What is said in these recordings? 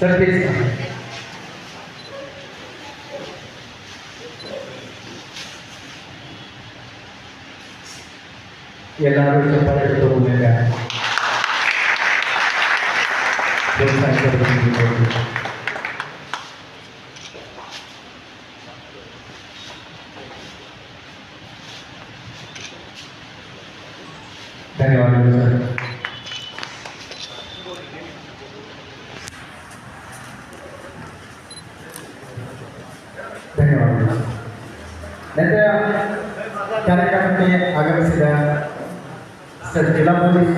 Sir please ಎಲ್ಲರೂ ಚಪ್ಪಾಳೆ ಹಿಡಿದು ಮೂಲಕ ಪ್ರೋತ್ಸಾಹಿಸಬೇಕು ಧನ್ಯವಾದಗಳು ಸರ್ ಧನ್ಯವಾದಗಳು ನಂತರ ಕಾರ್ಯಕ್ರಮಕ್ಕೆ ಆಗಮಿಸಿದ ಸರ್ ಜಿಲ್ಲಾ ಪೊಲೀಸ್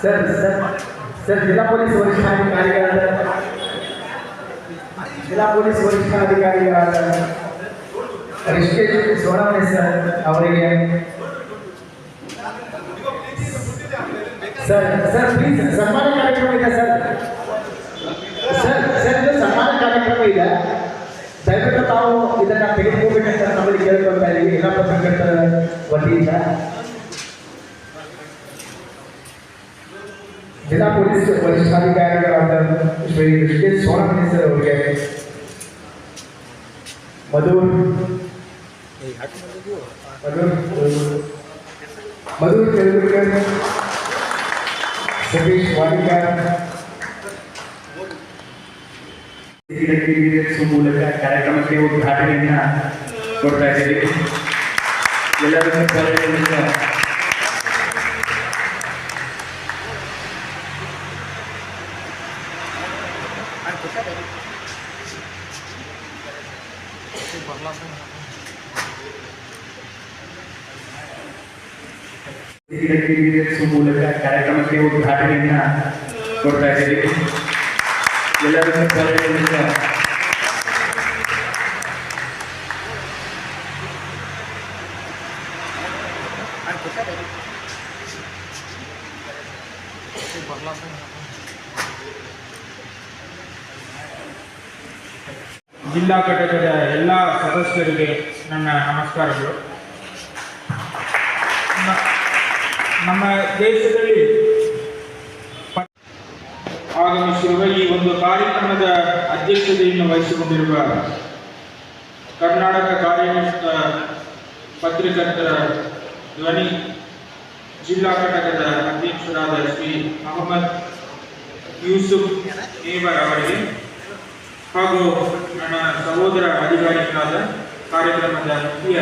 ಸರ್ ಸರ್ ಸರ್ ಜಿಲ್ಲಾ ಪೊಲೀಸ್ ವರಿಷ್ಠಾಧಿಕಾರಿಗಳಾದ ಜಿಲ್ಲಾ ಪೊಲೀಸ್ ವರಿಷ್ಠಾಧಿಕಾರಿಗಳಾದ ರಿಷಿಕೇಶ್ ಸೋನವಣೆ ಸರ್ ಅವರಿಗೆ ಸರ್ ಸರ್ ಪ್ಲೀಸ್ ಸನ್ಮಾನ ಕಾರ್ಯಕ್ರಮ ತಾವು ಇದನ್ನ ತೆಗೆದುಕೋಬೇಕಂತ ನಮ್ಮಲ್ಲಿ ಕೇಳ್ಕೊಳ್ತಾ ಇದ್ದೀವಿ ಜಿಲ್ಲಾ ಪತ್ರಕರ್ತರ ವತಿಯಿಂದ ಜಿಲ್ಲಾ ಪೊಲೀಸ್ ವರಿಷ್ಠಾಧಿಕಾರಿಗಳಾದ ಶ್ರೀ ಋಷಿಕೇಶ್ ಸೋನಮಣಿ ಸರ್ ಅವರಿಗೆ ಮಧುರ್ ಮಧುರ್ ಮಧುರ್ ತೆಲುಗುಕರ್ ಸತೀಶ್ ವಾಡಿಕರ್ ಮೂಲಕ ಕಾರ್ಯಕ್ರಮಕ್ಕೆ ಉದ್ಘಾಟನೆಯನ್ನ ಕೊಡ್ತಾ ಇದ್ದೀವಿ ಎಲ್ಲರಿಗೂ ಕರೆಯಿಂದ ಮೂಲಕ ಕಾರ್ಯಕ್ರಮಕ್ಕೆ ಉದ್ಘಾಟನೆಯನ್ನ ಕೊಡ್ತಾ ಇದ್ದೀವಿ ಎಲ್ಲರಿಗೂ ಜಿಲ್ಲಾ ಘಟಕದ ಎಲ್ಲ ಸದಸ್ಯರಿಗೆ ನನ್ನ ನಮಸ್ಕಾರಗಳು. ನಮ್ಮ ದೇಶದಲ್ಲಿ ಆಗಮಿಸಿರುವ ಈ ಒಂದು ಕಾರ್ಯಕ್ರಮದ ಅಧ್ಯಕ್ಷತೆಯನ್ನು ವಹಿಸಿಕೊಂಡಿರುವ ಕರ್ನಾಟಕ ಕಾರ್ಯನಿಷ್ಠ ಪತ್ರಕರ್ತರ ಧ್ವನಿ ಜಿಲ್ಲಾ ಘಟಕದ ಅಧ್ಯಕ್ಷರಾದ ಶ್ರೀ ಅಹಮದ್ ಯೂಸುಫ್ ನೇವರ್ ಅವರಿಗೆ ಹಾಗೂ ನನ್ನ ಸಹೋದರ ಅಧಿಕಾರಿಗಳಾದ ಕಾರ್ಯಕ್ರಮದ ಮುಖ್ಯ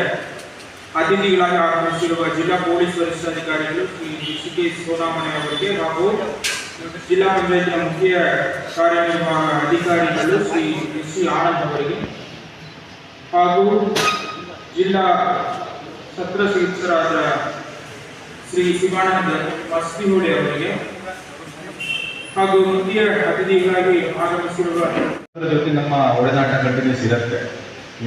ಅತಿಥಿಗಳಾಗಿ ಆಗಮಿಸಿರುವ ಜಿಲ್ಲಾ ಪೊಲೀಸ್ ವರಿಷ್ಠಾಧಿಕಾರಿಗಳು ಶ್ರೀ ಋಷಿಕೇಶ್ ಸೋನಾಮಣಿ ಅವರಿಗೆ ಹಾಗೂ ಜಿಲ್ಲಾ ಪಂಚಾಯತ್ನ ಮುಖ್ಯ ಕಾರ್ಯನಿರ್ವಾಹಕ ಅಧಿಕಾರಿಗಳು ಶ್ರೀ ಎಸ್ ಸಿ ಆನಂದ್ ಅವರಿಗೆ ಹಾಗೂ ಜಿಲ್ಲಾ ಸತ್ರ ಸದಸ್ಯರಾದ ಶ್ರೀ ಶಿವಾನಂದ ಮಸ್ತಿಹೋಳಿ ಅವರಿಗೆ ಹಾಗೂ ಮುಖ್ಯ ಅತಿಥಿಗಳಾಗಿ ಆಗಮಿಸಿರುವ ಜೊತೆ ನಮ್ಮ ಒಡನಾಟ ಕಂಟಿನ್ಯೂಸ್ ಇರುತ್ತೆ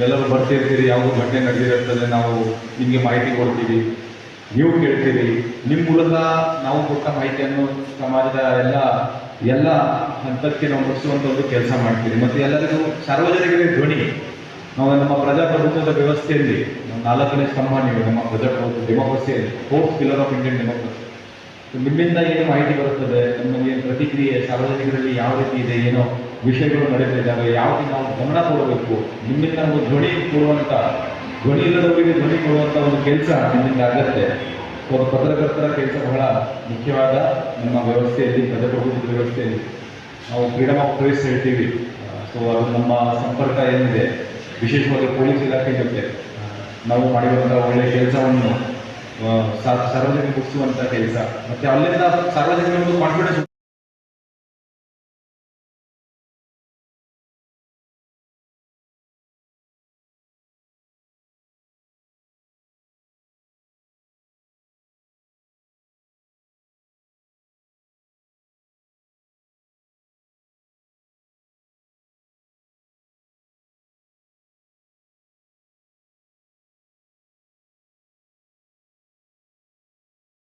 ಎಲ್ಲರೂ ಬರ್ತಿರ್ತೀರಿ, ಯಾವುದು ಘಟನೆ ನಡೆದಿರುತ್ತದೆ, ನಾವು ನಿಮಗೆ ಮಾಹಿತಿ ಕೊಡ್ತೀವಿ. ನೀವು ಕೇಳ್ತೀರಿ. ನಿಮ್ಮ ಮೂಲಕ ನಾವು ಕೊಟ್ಟ ಮಾಹಿತಿಯನ್ನು ಸಮಾಜದ ಎಲ್ಲ ಎಲ್ಲ ಹಂತಕ್ಕೆ ನಾವು ಮುಟ್ಟಿಸುವಂಥ ಒಂದು ಕೆಲಸ ಮಾಡ್ತೀವಿ ಮತ್ತು ಎಲ್ಲರಿಗೂ ಸಾರ್ವಜನಿಕರಿಗೆ ಧ್ವನಿ. ನಾವು ನಮ್ಮ ಪ್ರಜಾಪ್ರಭುತ್ವದ ವ್ಯವಸ್ಥೆಯಲ್ಲಿ ನಮ್ಮ ನಾಲ್ಕನೇ ಸ್ತಂಭ ನಮ್ಮ ಪ್ರಜಾಪ್ರಭುತ್ವ ಡೆಮೋಕ್ರಸಿಯಲ್ಲಿ fourth pillar of Indian democracy ನಿಮ್ಮಿಂದ ಏನು ಮಾಹಿತಿ ಬರುತ್ತದೆ? ನಮಗೆ ಪ್ರತಿಕ್ರಿಯೆ, ಸಾರ್ವಜನಿಕರಲ್ಲಿ ಯಾವ ರೀತಿ ಇದೆ, ಏನೋ ವಿಷಯಗಳು ನಡೆಯುತ್ತಿದ್ದಾವೆ ಯಾವ ರೀತಿ ನಾವು ಗಮನ ಕೊಡಬೇಕು? ನಿಮ್ಮಿಂದ ಒಂದು ಧ್ವನಿ ಕೊಡುವಂಥ ಧ್ವನಿ ಇಲ್ಲದವರಿಗೆ ಧ್ವನಿ ಕೊಡುವಂಥ ಒಂದು ಕೆಲಸ ನಿಮ್ಮಿಂದ ಆಗತ್ತೆ. ಅದು ಪತ್ರಕರ್ತರ ಕೆಲಸ ಬಹಳ ಮುಖ್ಯವಾದ ನಮ್ಮ ವ್ಯವಸ್ಥೆಯಲ್ಲಿ, ಪ್ರಜಾಪ್ರಭುತ್ವದ ವ್ಯವಸ್ಥೆಯಲ್ಲಿ. ನಾವು ಫ್ರೀಡಮ್ ಆಫ್ ಪ್ರೆಸ್ ಹೇಳ್ತೀವಿ. ಸೊ ಅದು ನಮ್ಮ ಸಂಪರ್ಕ ಏನಿದೆ? ವಿಶೇಷವಾಗಿ ಪೊಲೀಸ್ ಇಲಾಖೆ ಜೊತೆ ನಾವು ಮಾಡಿರುವಂಥ ಒಳ್ಳೆಯ ಕೆಲಸವನ್ನು ಸಾರ್ವಜನಿಕ ಮುಗಿಸುವಂಥ ಕೆಲಸ. ಮತ್ತೆ ಅಲ್ಲಿಂದ ಸಾರ್ವಜನಿಕ ಒಂದು ಕಾನ್ಫಿಡೆನ್ಸ್